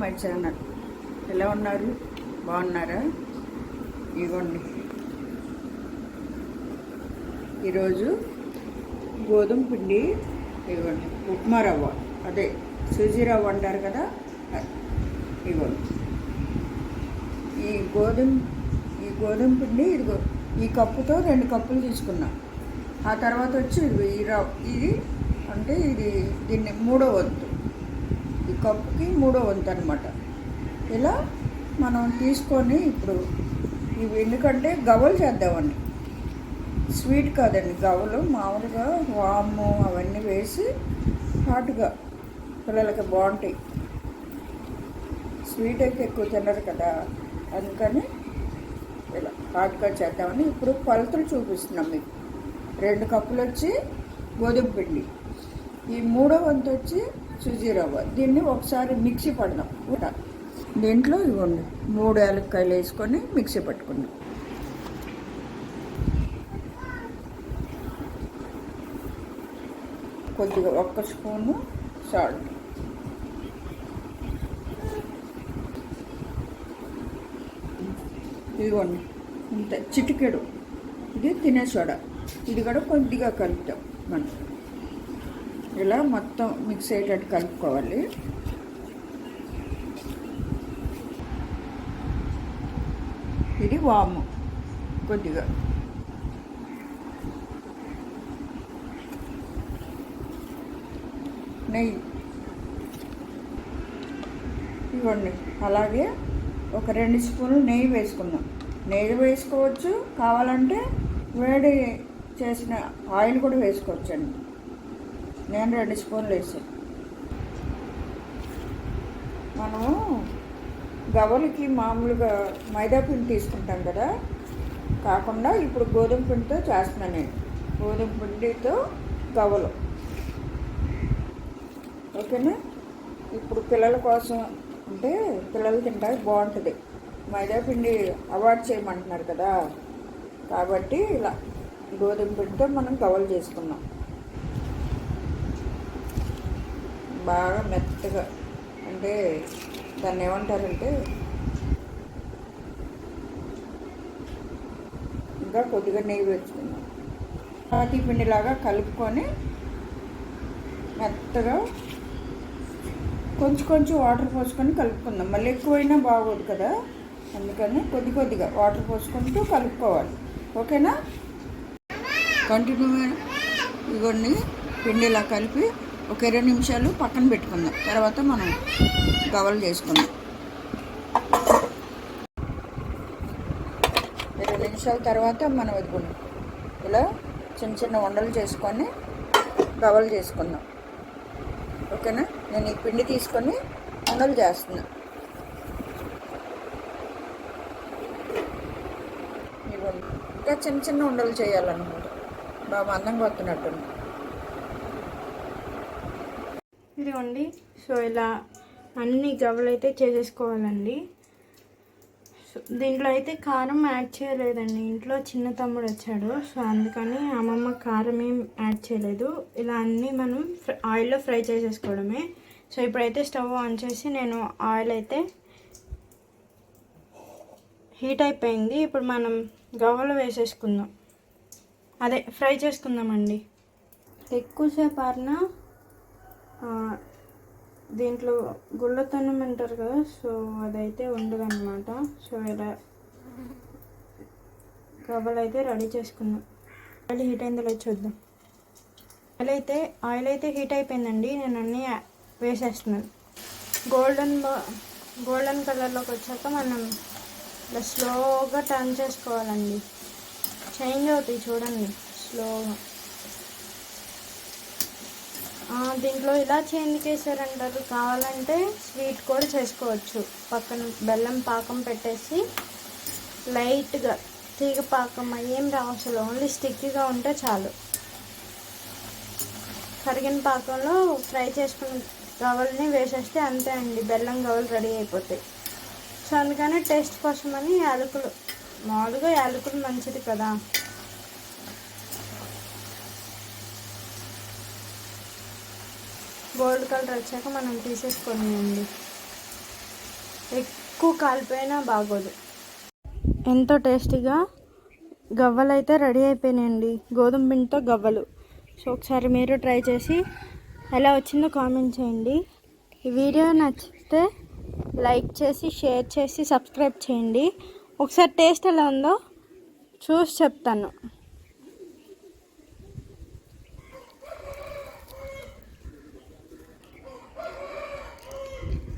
My channel ఎలా ఉన్నారు? బాగున్నారా? ఇవ్వండి ఈరోజు గోధుమ పిండి ఇవ్వండి ఉప్మా రవ్వ. అదే సూజీ రవ్వ అంటారు కదా? ఇవ్వండి ఈ గోధుమ ఈ గోధుమ పిండి ఇదిగో ఈ కప్పుతో రెండు కప్పులు తీసుకున్నా. ఆ తర్వాత వచ్చి ఇదిగో ఈ రవ్ ఇది అంటే ఇది దీన్ని మూడో వంతు. కప్పుకి మూడో వంతు అనమాట ఇలా మనం తీసుకొని ఇప్పుడు ఇవి ఎందుకంటే గవ్వలు చేద్దామండి. స్వీట్ కాదండి గవ్వలు మామూలుగా వాము అవన్నీ వేసి హాట్గా పిల్లలకి బాగుంటాయి. స్వీట్ అయితే ఎక్కువ తినరు కదా అందుకని ఇలా హాట్గా చేద్దామని ఇప్పుడు కొలతలు చూపిస్తున్నాం మీకు. రెండు కప్పులు వచ్చి గోధుమ పిండి. ఈ మూడో వంతు వచ్చి సుజీ రవ్వ దీన్ని ఒకసారి మిక్సీ పడదాం. ఊట దీంట్లో ఇవ్వండి. మూడు యాలక్కాయలు వేసుకొని మిక్సీ పట్టుకుందాం. కొద్దిగా ఒక్క స్పూను సాల్ట్. ఇదిగోండి ఇంత చిటికెడు. ఇది తినే సోడా. ఇది కూడా కొద్దిగా కలుపుతాం మనం. ఇలా మొత్తం మిక్స్ అయ్యేటట్టు కలుపుకోవాలి. ఇది వాము కొద్దిగా. నెయ్యి. ఇవ్వండి. అలాగే ఒక రెండు స్పూన్లు నెయ్యి వేసుకుందాం. నెయ్యి వేసుకోవచ్చు. కావాలంటే వేడి చేసిన ఆయిల్ కూడా వేసుకోవచ్చు అండి నేను రెండు స్పూన్లు వేసాను మనము గవ్వలకి మామూలుగా మైదా పిండి తీసుకుంటాం కదా కాకుండా ఇప్పుడు గోధుమ పిండితో చేస్తున్నాను నేను. గోధుమ పిండితో గవ్వలు. ఓకేనా? ఇప్పుడు పిల్లల కోసం అంటే పిల్లలు తింటానికి బాగుంటుంది. మైదా పిండి అవాయిడ్ చేయమంటున్నారు కదా కాబట్టి ఇలా గోధుమ పిండితో మనం గవ్వలు చేసుకున్నాం బాగా మెత్తగా అంటే దాన్ని ఏమంటారంటే ఇంకా కొద్దిగా నెయ్యి వేసుకున్నాం చపాతీ పిండిలాగా కలుపుకొని మెత్తగా కొంచెం కొంచెం వాటర్ పోసుకొని కలుపుకుందాం. మళ్ళీ ఎక్కువైనా బాగోదు కదా? అందుకని కొద్ది కొద్దిగా వాటర్ పోసుకుంటూ కలుపుకోవాలి. ఓకేనా? కంటిన్యూ ఇవన్నీ పిండిలా కలిపి ఒక ఇరవై నిమిషాలు పక్కన పెట్టుకుందాం. తర్వాత మనం కవర్ చేసుకుందాం. ఇరవై నిమిషాల తర్వాత మనం ఇదిగోండి ఇలా చిన్న చిన్న వండలు చేసుకొని కవర్ చేసుకుందాం. ఓకేనా? నేను ఈ పిండి తీసుకొని వండలు చేస్తున్నా. ఇవ్వండి ఇంకా చిన్న చిన్న ఉండలు చేయాలన్నమాట. బాగా అందంగా వస్తున్నట్టుంది ఇదిగోండి సో ఇలా అన్ని గవ్వలు అయితే చేసేసుకోవాలండి. సో దీంట్లో అయితే కారం యాడ్ చేయలేదండి. ఇంట్లో చిన్న తమ్ముడు వచ్చాడు. సో అందుకని అమ్మమ్మ కారం ఏం యాడ్ చేయలేదు. ఇలా అన్నీ మనం ఆయిల్లో ఫ్రై చేసేసుకోవడమే. సో ఇప్పుడైతే స్టవ్ ఆన్ చేసి నేను ఆయిల్ అయితే హీట్ అయిపోయింది. ఇప్పుడు మనం గవ్వలు వేసేసుకుందాం. అదే ఫ్రై చేసుకుందామండి. ఎక్కువసేపు ఆరినా దీంట్లో గుళ్ళతనం అంటారు కదా సో అదైతే ఉండదన్నమాట. సో ఇలా కబలు అయితే రెడీ చేసుకున్నాం. ఆయిల్ హీట్ అయిందో చూద్దాం. ఆయిల్ అయితే ఆయిల్ అయితే హీట్ అయిపోయిందండి. నేను అన్నీ వేసేస్తున్నాను. గోల్డెన్ గోల్డెన్ కలర్లోకి వచ్చాక మనం ఇలా స్లోగా టర్న్ చేసుకోవాలండి. చేంజ్ అవుతాయి చూడండి స్లోగా ఆ, దీంట్లో ఇలా చేంజ్ చేశారంటారు కావాలంటే స్వీట్ కూడా చేసుకోవచ్చు. పక్కన బెల్లం పాకం పెట్టేసి లైట్గా తీగ పాకం ఏం రావసలు ఓన్లీ స్టిక్గా ఉంటే చాలు. కరిగిన పాకంలో ఫ్రై చేసుకున్న గవల్ని వేసేస్తే అంతే అండి. బెల్లం గవలు రెడీ అయిపోతాయి. సో అందుకని టేస్ట్ కోసమని యాలకులు మామూలుగా యాలకులు మంచిది కదా. గోల్డ్ కలర్ వచ్చాక మనం తీసేసుకున్నాయండి ఎక్కువ కాలిపోయినా బాగోదు. ఎంతో టేస్టీగా? గవ్వలు అయితే రెడీ అయిపోయినాయండి. గోధుమ పిండితో గవ్వలు. సో ఒకసారి మీరు ట్రై చేసి ఎలా వచ్చిందో కామెంట్ చేయండి. ఈ వీడియో నచ్చితే లైక్ చేసి షేర్ చేసి సబ్స్క్రైబ్ చేయండి. ఒకసారి టేస్ట్ ఎలా ఉందో చూసి చెప్తాను.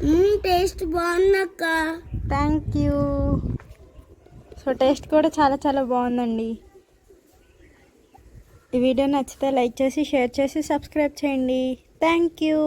Taste బాగుందక్క. Thank you. So taste కూడా చాలా చాలా బాగుందండి. ఈ వీడియో నచ్చితే లైక్ చేసి షేర్ చేసి సబ్స్క్రైబ్ చేయండి. Thank you.